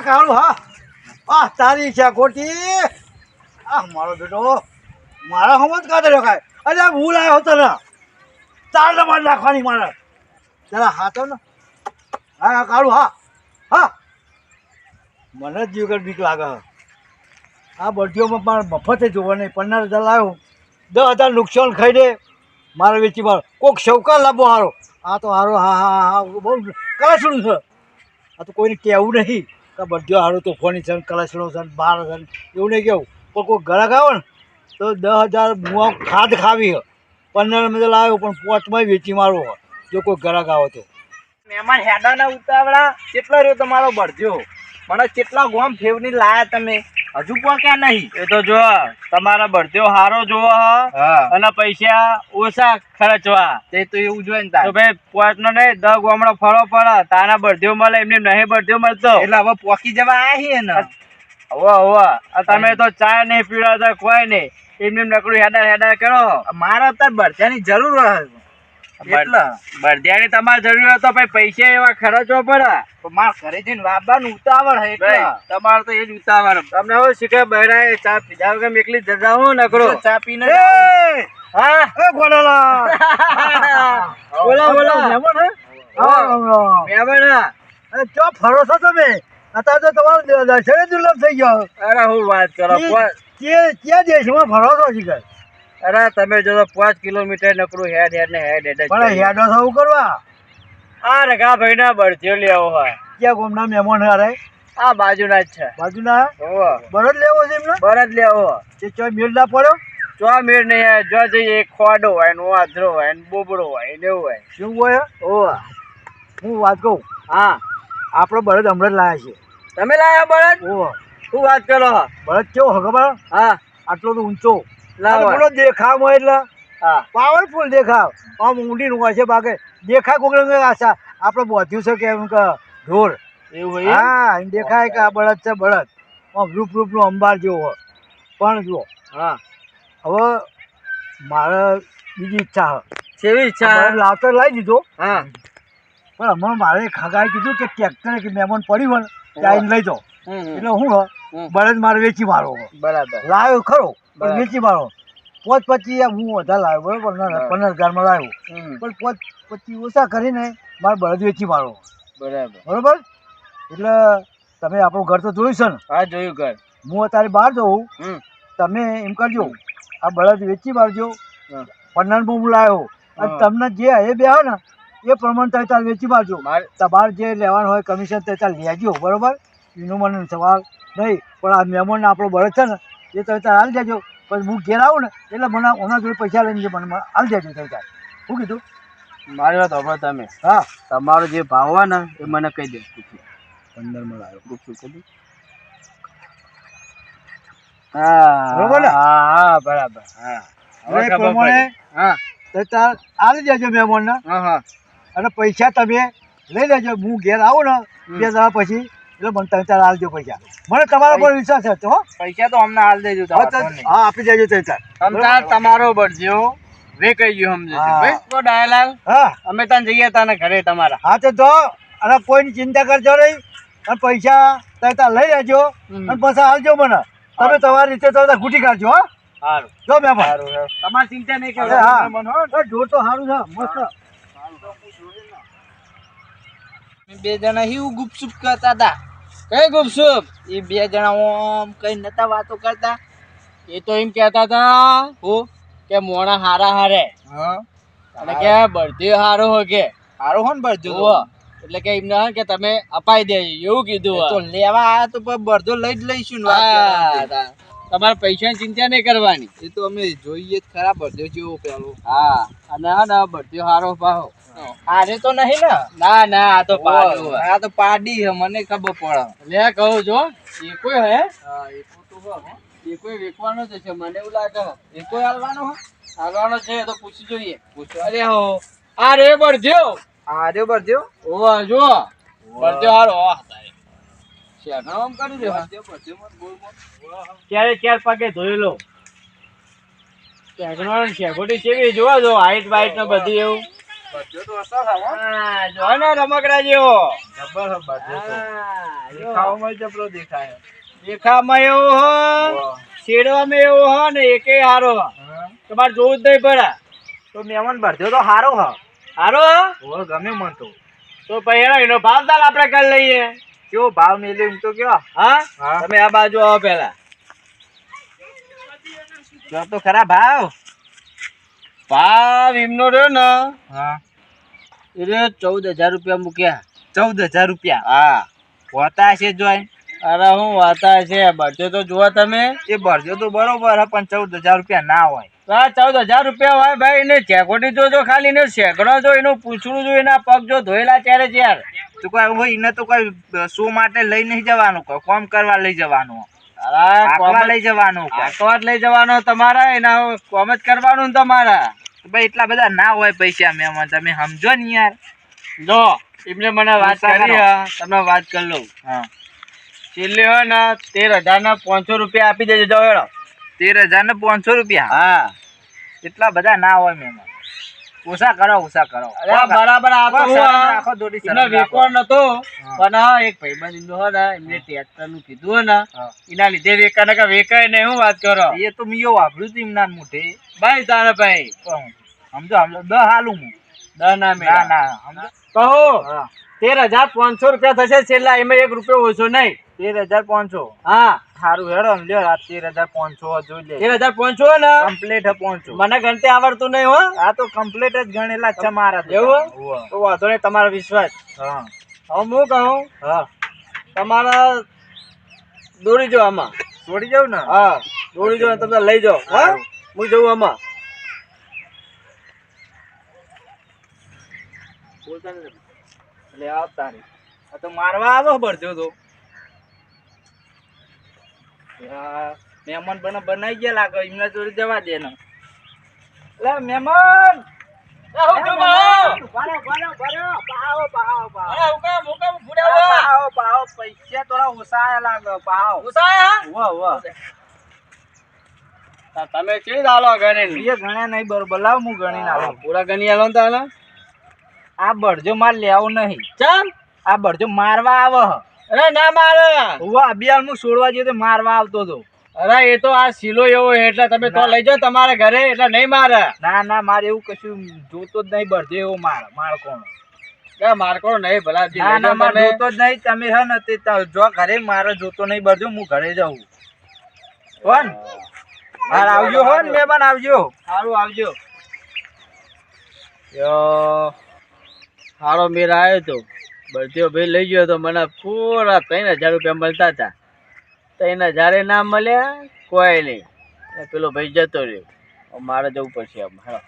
હા કાળું હા. આ તારી છે ખોટી આ મારો બેટો. મારા સમજ કાઢે રખાય અરે, આ ભૂલ આવ્યો હતો ને. ચાર નંબર નાખવાની મારે. જરા હાથો ને. હા કાળું હા. હા. મને જ જીવગર બીક લાગે. આ બરજીઓમાં પણ મફતે જોવા નહીં. પંદર હજાર લાવ્યો દસ હજાર નુકસાન ખાઈ દે. મારે વેચી મારો. કોક શૌકા લાવવો હારો. આ તો હારો, હા હા હા, બહુ કલાસણું છે. આ તો કોઈને કહેવું નહીં. બધો હારો તો ફોની છે કલાસણો છે બાર છે એવું નહીં કહેવું પણ કોઈ ગ્રાહક આવે ને તો દસ હજાર મુઆ ખાદ ખાવી પંદર મિનિટ લાવ્યો પણ પોચમાં વેચી મારો છે જો કોઈ ગ્રાહક આવે તો. મહેમાન હેડાના ઉતાવળા, કેટલો રહ્યો તમારો બળદ્યો મને કેટલા ગોમ ફેવની લાયા તમે? હજુ પહોંચ્યા નહીં? એ તો જો તમારા બળદ્યો હારો જોવો અને પૈસા ઓછા ખર્ચવા. તે તો એવું જોઈએ ને તો ભાઈ પોચ નો નહીં દસ હમણાં ફળો પડે તાના બળદ્યો મળે એમને નહીં બળદ્યો મળતો. એટલે હવે પોકી જવા આયા છીએ ને. હવે હવે. તમે તો ચા નહીં પીવડાવતા કોઈ નહીં. એમને નકડું હેડા હેડા કરો. મારે અત્યારે બળદ્યાની જરૂર હોય. એટલે તમારે જરૂર ભાઈ પૈસા એવા ખર્ચો પડે. તો માર ઘરે જઈને વાબાનું ઉતાવળ હે એટલે. તમારે તો એ જ ઉતાવળ તમને હવે શીખે બહેરાએ ચા પીધા વગર એકલી જજા હું નકરો. ચા પીને હા? એ ગોડાલા! બોલો બોલો. હે? હા, ચો ફરો છો તમે? અત્યારે તો તમારો દર્શન દુર્લભ થઈ ગયો. અરે હું વાત કરો કે- કે દેશમાં ફરો છો શીખર અરે તમે જો પાંચ કિલોમીટર નકરું હેડ હેડ ને હેડ હેડ પણ હેડો થવું કરવા? આ રગા ભાઈ ના બળદ્યો લેવો હોય ક્યાં ગોમના મહેમાન હારે આ બાજુના જ છે. બાજુના. બરોડ લેવો છે એમને? બળદ લેવો. તે ચો મેળ ના પડ્યો ચો મેળ નહીં જો જઈએ ખોડો હોય ને વાંદરો હોય ને બોબડો હોય ને એવું હોય. શું હોય હોવે. હું વાત કહું? હા. આપણો બળદ હમણાં જ લાયા છે. તમે લાયા બળદ? ઓહો શું વાત કરો? બળદ કેવો ખબર? હા. આટલો તો ઊંચો. દેખાવ એટલે. પાવરફુલ દેખાવ. આમ ઊંડી નું છે બાકી. દેખાય કોકડે આશા. આપણે બોધ્યું છે કે એમ કે ઢોર. એવું હા દેખાય કે આ બળદ છે બળદ. આમ રૂપ રૂપનો અંબાર જેવો હોય. પણ જુઓ. હા. હવે મારે બીજી ઈચ્છા કેવી ઈચ્છા? લાવતો લાવી દીધો. હા. પણ હમણાં મારે ખગાએ કીધું કે ટ્રેક્ટર કે મહેમાન પડ્યું હોય ત્યાં લઈ જાઓ. એટલે હું બળદ મારે વેચી મારો બરાબર. લાવ્યો ખરો. પણ. વેચી મારો. પોચ પચી હું વધારે લાવ્યો બરોબર. પંદર હજારમાં લાવ્યો. પણ પોચ પચી ઓછા કરીને મારે બળદ વેચી મારો બરાબર. બરોબર? એટલે તમે આપણું ઘર તો જોયું છે ને? હા જોયું ઘર. હું અત્યારે બહાર જઉં. તમે એમ કરજો આ બળદ વેચી મારજો. પંદરમાં હું લાવ્યો. અને તમને જે એ બે આવે ને એ પ્રમાણે તમે તાર વેચી મારજો. મારે તમારે જે લેવાનું હોય કમિશન તે તાર લેજો બરોબર? એનો મને સવાલ નહીં પણ આ મહેમાન આપણો બળદ છે ને એ તમે તાર હાલ દેજો. પછી હું ઘેર આવું ને એટલે મને ઓના જોડે પૈસા લઈને મને આવી દેજો તમે તાર. શું કીધું? મારી વાત હવે તમે. હા. તમારો જે ભાવ હોય ને એ મને કહી દે. પંદરમાં લાવ્યો પૂછું હા. બરોબર હા હા બરાબર. હા. હવે પ્રમાણે હા. તો તાર હાલી દેજો મહેમાનને હા હા. અને પૈસા તમે લઈ લેજો. હું ઘેર આવું ને બે દાડા પછી એટલે મને ત્રણ ચાર હાલજો પૈસા. મને તમારા પર વિશ્વાસ હતો હો. પૈસા તો અમને હાલ દેજો હા આપી દેજો ત્રણ ચાર. તમતાર તમારો બળજો વે કહી ગયો સમજે તો ડાયલાલ હા. અમે ત્યાં જઈએ તાને ઘરે તમારા. હા તો જો અને કોઈની ચિંતા કરજો નહીં. અને પૈસા તાર લઈ લેજો. અને પછી હાલજો મને. તમે તમારી રીતે તો ઘૂટી કાઢજો હા. સારું જો મેં તમારે ચિંતા નહીં કરે. હા. જોર તો સારું છે મસ્ત. બે જણા હું ગુપચુપ કરતા હતા. કઈ ગુપસુપ એ બે જણા ઓમ કઈ નતા વાતો કરતા. એ તો એમ કહેતા હતા હું કે મોણા હારા હારે. હા. અને કે બળદી હારો હો કે. હારો હો ને બળજો એટલે કે એમને કે તમે અપાઈ દેજો. એવું કીધું તો લેવા આયા તો બળજો લઈ જ લઈશું. તમારે પૈસાની ચિંતા નહીં કરવાની. એ તો અમે જોઈએ જ ખરા બળજો જેવો પેલો. હા. અને હા ને બળદિયો હારો પાહો. હારે તો નહીં ને? ના ના આ તો પાડી આ તો પાડી હે મને ખબર પડે. લે કહું જો એ કોઈ હે? હા એકો તો હો. એકો એ કોઈ વેચવાનો જ છે મને એવું લાગે એકો હાલવાનો હો? હાલવાનો છે તો પૂછી જોઈએ. પૂછો અરે હો આ રે બળદ્યો. હારે બળજો ઓવા જો બળદ્યો હારો વાહ તારે શેખણો કરી દે હા. બળજો મત બોલ બોલ. ક્યારે ચાર પાકે ધોઈ લો. ટેકનોલોજી છે શેખોટી કેવી જોવા જો હાઈટ વાઈટ ને બધી એવું. જો ને રમકડા જેવો. જબર. દેખાવામાં જબરો દેખાય. દેખામાં એવું હો શેડવામાં એવું હો ને એકે હારો. તમારે જોવું જ નહીં પડે. તો મેમન ભરજો તો હારો હ. હારો હો? ગમે મન તો. તો પછી એનો ભાવ તાલ આપણે કરી લઈએ. કેવો ભાવ મેલ્યો એમ તો કયો? હા. તમે આ બાજુ આવો પેલા તો ખરા ભાવ. ભાવ એમનો રહ્યો ને હા. એ ચૌદ હજાર રૂપિયા મૂક્યા. ચૌદ હજાર રૂપિયા? હા. હોતા છે જોઈ અરે હું વાતા છે બધે તો જુઓ તમે. એ ભરજો તો બરોબર હે પણ ચૌદ હજાર રૂપિયા ના હોય. હા ચૌદ હજાર રૂપિયા હોય ભાઈ એને ચેકોટી જોજો ખાલી ને શેકડો જો એનું પૂછડું જો એના પગ જો ધોયેલા ત્યારે ચાર તો કોઈ એને તો કોઈ શો માટે લઈ નહીં જવાનું કોઈ કોમ કરવા લઈ જવાનું. આકવા લઈ જવાનું કોઈ. જ લઈ જવાનો તમારા એના કોમ જ કરવાનું તમારા. ભાઈ એટલા બધા ના હોય પૈસા મેમન તમે સમજો ને યાર. જો એમને મને વાત કરી તમને વાત કરી લઉં. હા. છેલ્લે હોય ને તેર હજાર ના પાંચસો રૂપિયા આપી દેજો જાઓ તેર હજાર ને પાંચસો રૂપિયા? હા. એટલા બધા ના હોય મેમન. ઓછા કરો ઓછા કરો. બરાબર આ તો હું આ શરમ એમનો રાખો. વેકો નતો પણ હા એક ભાઈબંધ હોય ને એમને ટ્રેક્ટરનું કીધું ને એના લીધે વેકા નકા વેકાય ને હું વાત કરો? એ તો મેં એવું વાપર્યું હતું એમના મોઢે. ભાઈ તારા ભાઈ? સમજો સમજો દ હાલું હું. દ ના ના મેળા. ના સમજો. કહો. તેર હજાર પાંચસો રૂપિયા થશે છેલ્લા એમાં એક રૂપિયો ઓછો નહીં. તેર હજાર પાંચસો. હા. સારું હેડો ને લ્યો તેર હજાર પાંચસો જોઈ લે. તેર હજાર પાંચસો ને? કમ્પ્લીટ પાંચસો. મને ગણતે આવડતું નહીં હો. આ તો કમ્પ્લીટ જ ગણેલા છે મારા એવું? તો વાંધો નહીં તમારો વિશ્વાસ. હા. હવે હું કહું હા. તમારા દોડી જાઓ આમાં. દોડી જાવ ને? હા દોડી જાઓ તમે લઈ જાઓ. હા? હું જઉં આમાં. એટલે આવતા તારી આ તો મારવા આવો ભરજો તો. યા, મહેમાન બને બનાઈ ગયા લાગે એમને જોડે જવા દે ને એટલે મહેમાન! પૈસા થોડા ઓછા લાગે વાહ વાહ તમે ચીજ આલો ઘરે બીજે ગણ્યા નહીં બરોબર લાવ હું ગણી ના પૂરા ગણી આલો તાને આ બળજો માર લેવો નહીં. ચાલ આ બળજો મારવા આવો હ. અરે ના મારે. અભિયાન હું છોડવા જઈએ તો મારવા આવતો હતો અરે એ તો આ શીલો એવો એટલે તમે તો લઈ જાઓ તમારા ઘરે એટલે નહીં મારે. ના ના મારે એવું કશું જોતો જ નહીં બરજે એવો માર માર કોણ કે મારકો નહીં ભલા ના ના મારે જોતો જ નહીં તમે હે ને તે જો ઘરે મારે જોતો નહીં બરજો હું ઘરે જાઉં. કોણ હાર આવજો હો ને મહેમાન આવજો. સારું આવજો. સારો મેરા આવ્યો તો. બળદેવ ભાઈ લઈ ગયો તો મને પૂરા ત્રણ હજાર રૂપિયા મળતા હતા. ત્રણ હજારે ના મળ્યા, કોઈ નહીં. પેલો ભાઈ જતો રહ્યો. મારે જવું પડશે આમ, હાલો.